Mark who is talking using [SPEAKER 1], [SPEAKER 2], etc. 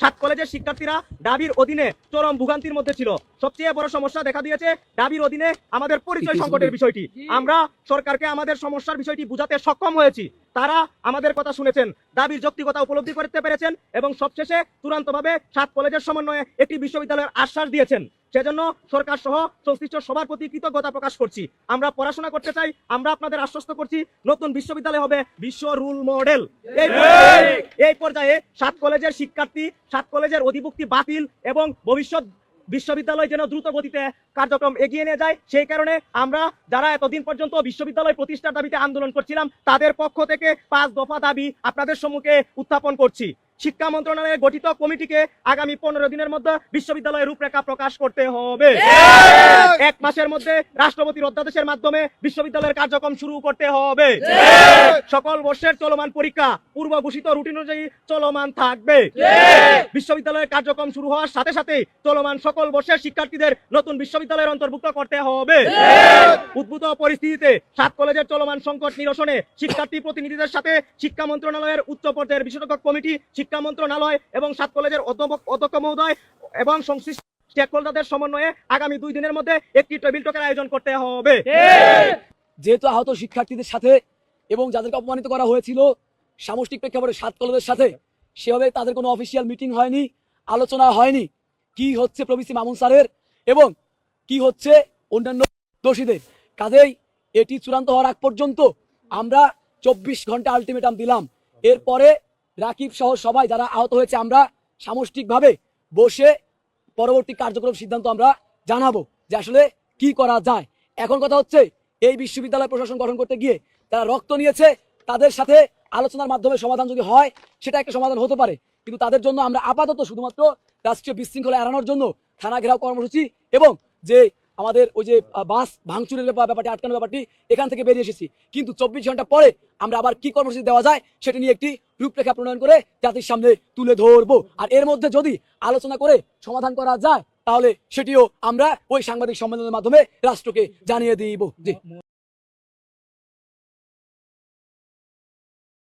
[SPEAKER 1] সাত কলেজের শিক্ষার্থীরা ডাবির অধীনে চরম ভোগান্তির মধ্যে ছিল। সবচেয়ে বড় সমস্যা দেখা দিয়েছে ডাবির অধীনে আমাদের পরিচয় সংকটের বিষয়টি। আমরা সরকারকে আমাদের সমস্যার বিষয়টি বুঝাতে সক্ষম হয়েছি। তারা আমাদের কথা শুনেছেন, দাবির যৌক্তিকতা উপলব্ধি করতে পেরেছেন এবং সবশেষে চূড়ান্তভাবে সাত কলেজের সমন্বয়ে একটি বিশ্ববিদ্যালয়ের আশ্বাস দিয়েছেন। সেজন্য সরকার সহ সংশ্লিষ্ট সবার প্রতি কৃতজ্ঞতা প্রকাশ করছি। আমরা পড়াশোনা করতে চাই, আমরা আপনাদের আশ্বস্ত করছি, নতুন বিশ্ববিদ্যালয় হবে বিশ্ব রুল মডেল। এই পর্যায়ে সাত কলেজের শিক্ষার্থী, সাত কলেজের অধিভুক্তি বাতিল এবং ভবিষ্যৎ বিশ্ববিদ্যালয় যেন দ্রুত গতিতে কার্যক্রম এগিয়ে নিয়ে যায়, সেই কারণে আমরা যারা এতদিন পর্যন্ত বিশ্ববিদ্যালয় প্রতিষ্ঠার দাবিতে আন্দোলন করছিলাম, তাদের পক্ষ থেকে পাঁচ দফা দাবি আপনাদের সম্মুখে উত্থাপন করছি। শিক্ষা মন্ত্রণালয়ের গঠিত কমিটিকে আগামী পনেরো দিনের মধ্যে বিশ্ববিদ্যালয়ের রূপরেখা প্রকাশ করতে হবে। এক মাসের মধ্যে রাষ্ট্রপতির অধ্যাদেশের মাধ্যমে বিশ্ববিদ্যালয়ের কার্যক্রম শুরু করতে হবে। সকল বর্ষের চলমান পরীক্ষা পূর্ব ঘোষিত রুটিন অনুযায়ী চলমান থাকবে। বিশ্ববিদ্যালয়ের কার্যক্রম শুরু হওয়ার সাথে সাথে চলমান সকল বর্ষের শিক্ষার্থীদের নতুন বিশ্ববিদ্যালয়ের অন্তর্ভুক্ত করতে হবে। উদ্ভূত পরিস্থিতিতে সাত কলেজের চলমান সংকট নিরসনে শিক্ষার্থী প্রতিনিধিদের সাথে শিক্ষা মন্ত্রণালয়ের উচ্চ পর্যায়ের বিশেষজ্ঞ কমিটি শিক্ষা মন্ত্রণালয় এবং সাত কলেজের অধ্যক্ষ মহোদয় এবং সংশ্লিষ্ট স্টেক হোল্ডারদের সমন্বয়ে আগামী দুই দিনের মধ্যে একটি টেবিল টকের আয়োজন করতে হবে।
[SPEAKER 2] যেহেতু আহত শিক্ষার্থীদের সাথে এবং যাদেরকে অপমানিত করা হয়েছিল সামষ্টিক প্রেক্ষাপটে সাত কলেজের সাথে, সেভাবে তাদের কোনো অফিসিয়াল মিটিং হয়নি, আলোচনা হয়নি কি হচ্ছে প্রবিসি মামুন স্যারের এবং কি হচ্ছে অন্যান্য দোষীদের। কাজেই এটি চূড়ান্ত হওয়ার আগ পর্যন্ত আমরা চব্বিশ ঘণ্টা আলটিমেটাম দিলাম। এরপরে রাকিব সহ সবাই যারা আহত হয়েছে, আমরা সামষ্টিকভাবে বসে পরবর্তী কার্যক্রম সিদ্ধান্ত আমরা জানাব যে আসলে কি করা যায়। এখন কথা হচ্ছে, এই বিশ্ববিদ্যালয় প্রশাসন গঠন করতে গিয়ে তারা রক্ত নিয়েছে, তাদের সাথে আলোচনার মাধ্যমে সমাধান যদি হয়, সেটা একটা সমাধান হতে পারে। কিন্তু তাদের জন্য আমরা আপাতত শুধুমাত্র রাষ্ট্রীয় বিশৃঙ্খলা এড়ানোর জন্য থানা ঘেরাও কর্মসূচি এবং যে আমাদের ওই যে বাস ভাঙচুরের ব্যাপার- ব্যাপারটি আটকানোর ব্যাপারটি এখান থেকে বেরিয়ে এসেছি। কিন্তু চব্বিশ ঘণ্টা পরে আমরা আবার কি কর্মসূচি দেওয়া যায় সেটা নিয়ে একটি রূপরেখা প্রণয়ন করে জাতির সামনে তুলে ধরবো। আর এর মধ্যে যদি আলোচনা করে সমাধান করা যায়, তাহলে সেটিও আমরা ওই সাংবাদিক সম্মেলনের মাধ্যমে রাষ্ট্রকে জানিয়ে দিব।